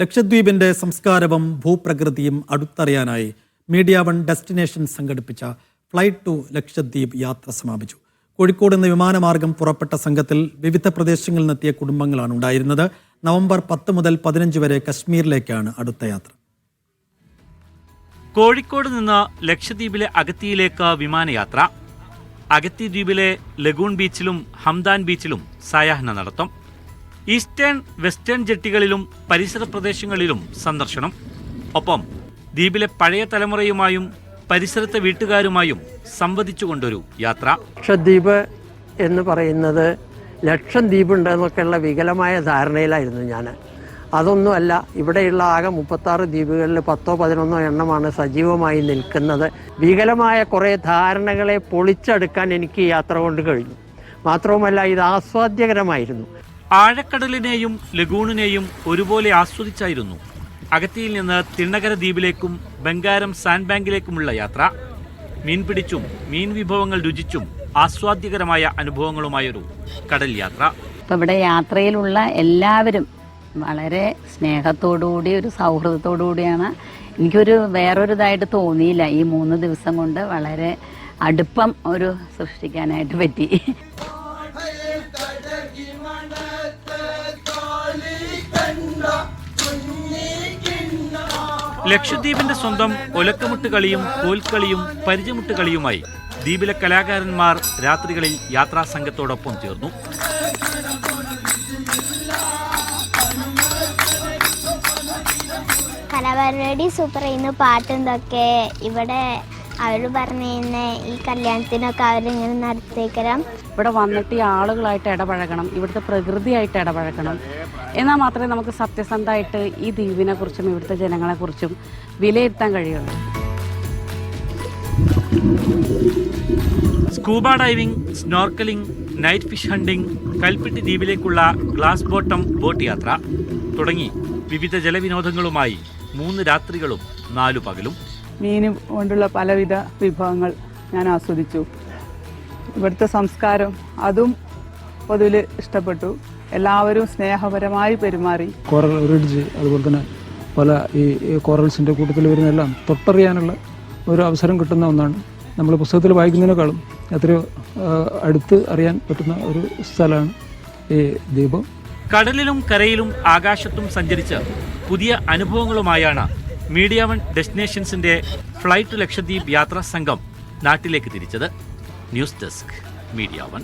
ലക്ഷദ്വീപിന്റെ സംസ്കാരവും ഭൂപ്രകൃതിയും അടുത്തറിയാനായി മീഡിയ വൺ ഡെസ്റ്റിനേഷൻ സംഘടിപ്പിച്ച ഫ്ലൈറ്റ് ടു ലക്ഷദ്വീപ് യാത്ര സമാപിച്ചു. കോഴിക്കോട് നിന്ന് വിമാനമാർഗം പുറപ്പെട്ട സംഘത്തിൽ വിവിധ പ്രദേശങ്ങളിൽ നിന്നെത്തിയ കുടുംബങ്ങളാണ് ഉണ്ടായിരുന്നത്. നവംബർ പത്ത് മുതൽ പതിനഞ്ച് വരെ കശ്മീരിലേക്കാണ് അടുത്ത യാത്ര. കോഴിക്കോട് നിന്ന് ലക്ഷദ്വീപിലെ അഗത്തിയിലേക്ക് വിമാനയാത്ര. അഗത്തി ദ്വീപിലെ ലഗൂൺ ബീച്ചിലും ഹംദാൻ ബീച്ചിലും സായാഹ്ന നടത്തും. ഈസ്റ്റേൺ വെസ്റ്റേൺ ജെട്ടികളിലും പരിസര പ്രദേശങ്ങളിലും സന്ദർശനം. ഒപ്പം ദ്വീപിലെ പഴയ തലമുറയുമായും പരിസരത്തെ വീട്ടുകാരുമായും സംവദിച്ചുകൊണ്ടൊരു യാത്ര. ലക്ഷദ്വീപ് എന്ന് പറയുന്നത് ലക്ഷം ദ്വീപ് ഉണ്ടെന്നൊക്കെയുള്ള വികലമായ ധാരണയിലായിരുന്നു ഞാൻ. അതൊന്നുമല്ല ഇവിടെയുള്ള ആകെ മുപ്പത്താറ് ദ്വീപുകളിൽ പത്തോ പതിനൊന്നോ എണ്ണമാണ് സജീവമായി നിൽക്കുന്നത്. വികലമായ കുറേ ധാരണകളെ പൊളിച്ചെടുക്കാൻ എനിക്ക് യാത്ര കൊണ്ട് കഴിഞ്ഞു. മാത്രവുമല്ല ഇത് ആസ്വാദ്യകരമായിരുന്നു. ആഴക്കടലിനെയും ലഗൂണിനെയും ഒരുപോലെ ആസ്വദിച്ചായിരുന്നു. അഗത്തിയിൽ നിന്ന് തിണ്ണകര ദ്വീപിലേക്കും ബംഗാരം സാൻഡ് ബാങ്കിലേക്കുമുള്ള യാത്ര. മീൻ പിടിച്ചും മീൻ വിഭവങ്ങൾ രുചിച്ചും ആസ്വാദ്യകരമായ അനുഭവങ്ങളുമായൊരു കടൽ യാത്ര. അപ്പോൾ ഇവിടെ യാത്രയിലുള്ള എല്ലാവരും വളരെ സ്നേഹത്തോടുകൂടി ഒരു സൗഹൃദത്തോടുകൂടിയാണ്. എനിക്കൊരു വേറൊരു ഇതായിട്ട് തോന്നിയില്ല. ഈ മൂന്ന് ദിവസം കൊണ്ട് വളരെ അടുപ്പം ഒരു സൃഷ്ടിക്കാനായിട്ട് പറ്റി. ലക്ഷദ്വീപിന്റെ സ്വന്തം ഒലക്കമുട്ട് കളിയും കോൽക്കളിയും പരിചമുട്ട് കളിയുമായി ദ്വീപിലെ കലാകാരന്മാർ രാത്രികളിൽ യാത്രാ സംഘത്തോടൊപ്പം ചേർന്നു. കലാപരിപാടി സൂപ്പർ ചെയ്യുന്നു പാട്ടുണ്ടൊക്കെ. ഇവിടെ അവർ പറഞ്ഞ ഈ കല്യാണത്തിനൊക്കെ അവരിങ്ങനെ നടത്തിക്കണം ഇവിടെ വന്നിട്ട് ഈ ആളുകളായിട്ട് ഇടപഴകണം. ഇവിടുത്തെ പ്രകൃതിയായിട്ട് ഇടപഴകണം. എന്നാൽ മാത്രമേ നമുക്ക് സത്യസന്ധമായിട്ട് ഈ ദ്വീപിനെ കുറിച്ചും ഇവിടുത്തെ ജനങ്ങളെക്കുറിച്ചും വിലയിരുത്താൻ കഴിയുള്ളൂ. Scuba diving snorkelling night fish hunting Kalpitti ദ്വീപിലേക്കുള്ള glass bottom boat യാത്ര തുടങ്ങി വിവിധ ജലവിനോദങ്ങളുമായി മൂന്ന് രാത്രികളും നാലു പകലും. മീൻ കൊണ്ടുള്ള പലവിധ വിഭവങ്ങൾ ഞാൻ ആസ്വദിച്ചു. ഇവിടുത്തെ സംസ്കാരം അതും പൊതുവിൽ ഇഷ്ടപ്പെട്ടു. എല്ലാവരും സ്നേഹപരമായി പെരുമാറി. കോറൽ റിഡ്ജ് അതുപോലെ തന്നെ പല ഈ കോറൽസിന്റെ കൂട്ടത്തിൽ വരുന്നതെല്ലാം തൊട്ടറിയാനുള്ള ഒരു അവസരം കിട്ടുന്ന ഒന്നാണ്. നമ്മൾ പുസ്തകത്തിൽ വായിക്കുന്നതിനേക്കാളും എത്രയോ അടുത്ത് അറിയാൻ പറ്റുന്ന ഒരു സ്ഥലമാണ് ഈ ദ്വീപം കടലിലും കരയിലും ആകാശത്തും സഞ്ചരിച്ച് പുതിയ അനുഭവങ്ങളുമായാണ് മീഡിയ വൺ ഡെസ്റ്റിനേഷൻസിന്റെ ഫ്ലൈറ്റ് ലക്ഷദ്വീപ് യാത്രാ സംഘം നാട്ടിലേക്ക് തിരിച്ചത്. News desk Media One.